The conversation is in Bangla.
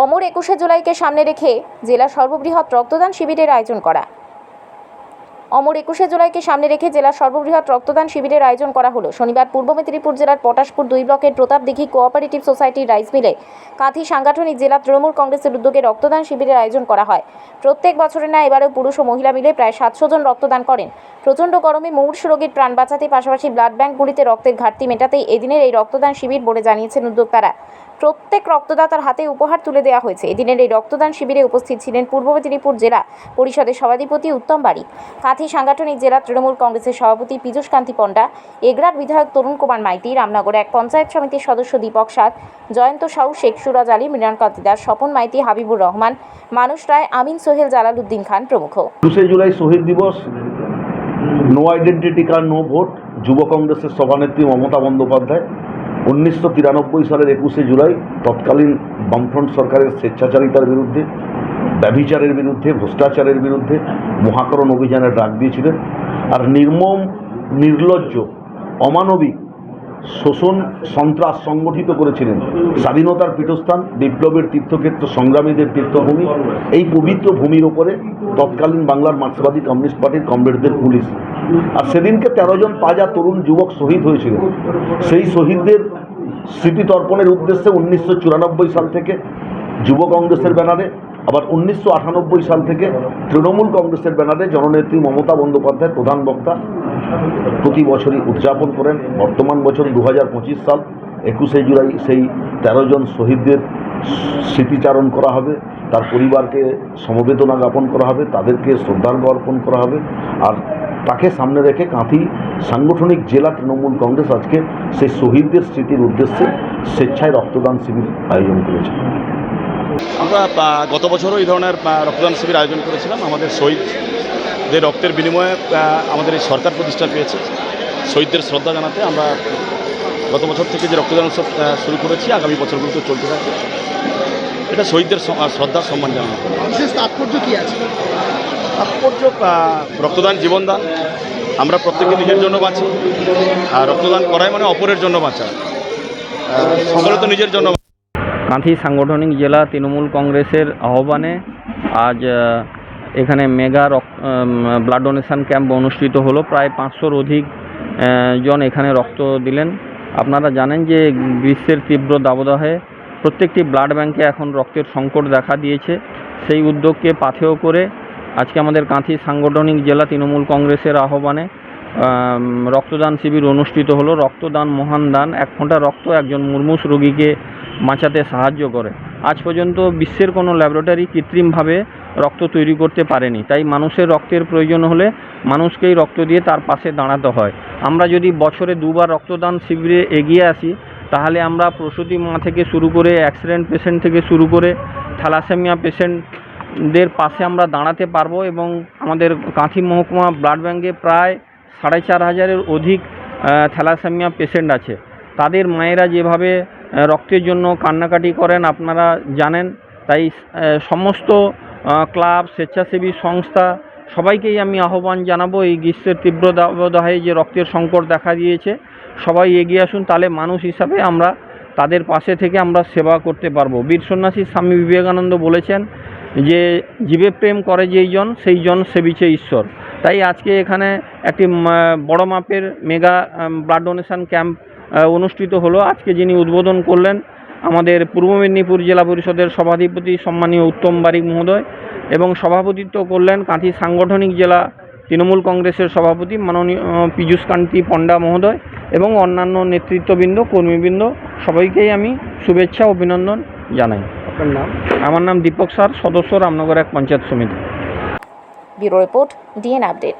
অমর একুশে জুলাইকে সামনে রেখে জেলার সর্ববৃহৎ রক্তদান শিবিরের আয়োজন করা। অমর একুশে জুলাইকে সামনে রেখে জেলার সর্ববৃহৎ রক্তদান শিবিরের আয়োজন করা হলো। শনিবার পূর্ব মেদিনীপুর জেলার পটাশপুর দুই ব্লকের প্রতাপদিঘি কোঅপারেটিভ সোসাইটির রাইস মিলে কাঁথি সাংগঠনিক জেলা তৃণমূল কংগ্রেসের উদ্যোগে রক্তদান শিবিরের আয়োজন করা হয়। প্রত্যেক বছরের না এবারেও পুরুষ ও মহিলা মিলে প্রায় সাতশো জন রক্তদান করেন। প্রচণ্ড গরমে মুমূর্ষু রোগীর প্রাণ বাঁচাতে পাশাপাশি ব্লাড ব্যাঙ্কগুলিতে রক্তের ঘাটতি মেটাতেই এদিনের এই রক্তদান শিবির বলে জানিয়েছেন উদ্যোক্তারা। প্রত্যেক রক্তদাতার হাতে উপহার তুলে দেওয়া হয়েছে। এদিনের এই রক্তদান শিবিরে উপস্থিত ছিলেন পূর্ব মেদিনীপুর জেলা পরিষদের সভাধিপতি উত্তম বাড়ি কাঁথি সাংগঠনিক জেলা তৃণমূল কংগ্রেসের সভাপতি পীযূষ কান্তি পণ্ডা, এগরার বিধায়ক তরুণ কুমার মাইতি, রামনগর এক পঞ্চায়েত সমিতির সদস্য দীপক সাদ, জয়ন্ত সাউ, শেখ সুরাজ আলী মৃণাল কান্তিদাস স্বপন মাইতি, হাবিবুর রহমান, মানুষ রায়, আমিন সোহেল, জালাল উদ্দিন খান প্রমুখ। জুলাই শহীদ দিবস no identity card no vote যুব কংগ্রেসের সভানেত্রী মমতা বন্দ্যোপাধ্যায় উনিশশো তিরানব্বই সালের একুশে জুলাই তৎকালীন বামফ্রন্ট সরকারের স্বেচ্ছাচারিতার বিরুদ্ধে, ব্যভিচারের বিরুদ্ধে, ভ্রষ্টাচারের বিরুদ্ধে মহাকরণ অভিযানের ডাক দিয়েছিলেন। আর নির্মম, নির্লজ্জ, অমানবিক শোষণ সন্ত্রাস সংগঠিত করেছিলেন। স্বাধীনতার পীঠস্থান, বিপ্লবের তীর্থক্ষেত্র, সংগ্রামীদের তীর্থভূমি। এই পবিত্র ভূমির ওপরে তৎকালীন বাংলার মার্ক্সবাদী কমিউনিস্ট পার্টির কমরেডদের পুলিশ আর সেদিনকে তেরো জন পাজা তরুণ যুবক শহীদ হয়েছিলেন সেই শহীদদের স্মৃতি তর্পণের উদ্দেশ্যে উনিশশো চুরানব্বই সাল থেকে যুব কংগ্রেসের ব্যানারে, আবার উনিশশো আটানব্বই সাল থেকে তৃণমূল কংগ্রেসের ব্যানারে জননেত্রী মমতা বন্দ্যোপাধ্যায় প্রধান বক্তা প্রতি বছরই উদযাপন করেন। বর্তমান বছর দু হাজার পঁচিশ সাল, একুশে জুলাই সেই তেরো জন শহীদদের স্মৃতিচারণ করা হবে। তার পরিবারকে সমবেদনা জ্ঞাপন করা হবে, তাদেরকে শ্রদ্ধার্ঘ্য অর্পণ করা হবে। আর তাকে সামনে রেখে কাঁথি সাংগঠনিক জেলা তৃণমূল কংগ্রেস আজকে সেই শহীদদের স্মৃতির উদ্দেশ্যে স্বেচ্ছায় রক্তদান শিবির আয়োজন করেছে। আমরা গত বছরও এই ধরনের রক্তদান শিবির আয়োজন করেছিলাম। আমাদের শহীদদের রক্তের বিনিময়ে আমাদের এই সরকার প্রতিষ্ঠা পেয়েছে। শহীদদের শ্রদ্ধা জানাতে আমরা গত বছর থেকে যে রক্তদান উৎসব শুরু করেছি আগামী বছরগুলোতে চলতে থাকবে। এটা শহীদদের শ্রদ্ধা সম্মান জানানো। বিশেষ তাৎপর্য কি আছে? তাৎপর্য রক্তদান জীবনদান। আমরা প্রত্যেকে নিজের জন্য বাঁচি, আর রক্তদান করাই মানে অপরের জন্য বাঁচা। সকলে তো নিজের জন্য কাঁথি সাংগঠনিক জেলা তৃণমূল কংগ্রেসের আহ্বানে আজ এখানে মেগা ব্লাড ডোনেশন ক্যাম্প অনুষ্ঠিত হলো। প্রায় পাঁচশোর অধিক জন এখানে রক্ত দিলেন। আপনারা জানেন যে গ্রীষ্মের তীব্র দাবদাহে প্রত্যেকটি ব্লাড ব্যাংকে এখন রক্তের সংকট দেখা দিয়েছে। সেই উদ্যোগকে পাথেয় করে আজকে আমাদের কাঁথি সাংগঠনিক জেলা তৃণমূল কংগ্রেসের আহ্বানে রক্তদান শিবির অনুষ্ঠিত হলো। রক্তদান মহান দান। এক ফোঁটা রক্ত একজন মুমূর্ষ রোগীকে বাঁচাতে সাহায্য করে। আজ পর্যন্ত বিশ্বের কোনো ল্যাবরেটরি কৃত্রিমভাবে রক্ত তৈরি করতে পারেনি। তাই মানুষের রক্তের প্রয়োজন হলে মানুষকেই রক্ত দিয়ে তার পাশে দাঁড়াতে হয়। আমরা যদি বছরে দুবার রক্তদান শিবিরে এগিয়ে আসি, তাহলে আমরা প্রসূতি মা থেকে শুরু করে অ্যাক্সিডেন্ট পেশেন্ট থেকে শুরু করে থ্যালাসেমিয়া পেশেন্টদের পাশে আমরা দাঁড়াতে পারব এবং আমাদের কাঁথি মহকুমা ব্লাড ব্যাঙ্কে প্রায় সাড়ে চার হাজারের অধিক থ্যালাসেমিয়া পেশেন্ট আছে। তাদের মায়েরা যেভাবে রক্তের জন্য কান্নাকাটি করেন আপনারা জানেন, তাই সমস্ত ক্লাব, স্বেচ্ছাসেবী সংস্থা সবাইকেই আমি আহ্বান জানাব এই গ্রীষ্মের তীব্র দাবদাহে যে রক্তের সংকট দেখা দিয়েছে। সবাই এগিয়ে আসুন, তাহলে মানুষ হিসাবে আমরা তাদের পাশে থেকে আমরা সেবা করতে পারব। বীর সন্ন্যাসী স্বামী বিবেকানন্দ বলেছেন যে জীবে প্রেম করে যেই জন সেই জন সেবিছে ঈশ্বর। তাই আজকে এখানে একটি বড় মাপের মেগা ব্লাড ডোনেশন ক্যাম্প অনুষ্ঠিত হলো। আজকে যিনি উদ্বোধন করলেন আমাদের পূর্ব মেদিনীপুর জেলা পরিষদের সভাধিপতি সম্মানীয় উত্তম বারিক মহোদয় এবং সভাপতিত্ব করলেন কাঁথি সাংগঠনিক জেলা তৃণমূল কংগ্রেসের সভাপতি মাননীয় আহ, পীযূষ কান্তি পণ্ডা মহোদয় এবং অন্যান্য নেতৃত্ববৃন্দ কর্মীবৃন্দ সবাইকেই আমি শুভেচ্ছা অভিনন্দন জানাই। আপনার নাম? আমার নাম দীপক স্যার সদস্য রামনগর এক পঞ্চায়েত সমিতি। Bureau report DN update.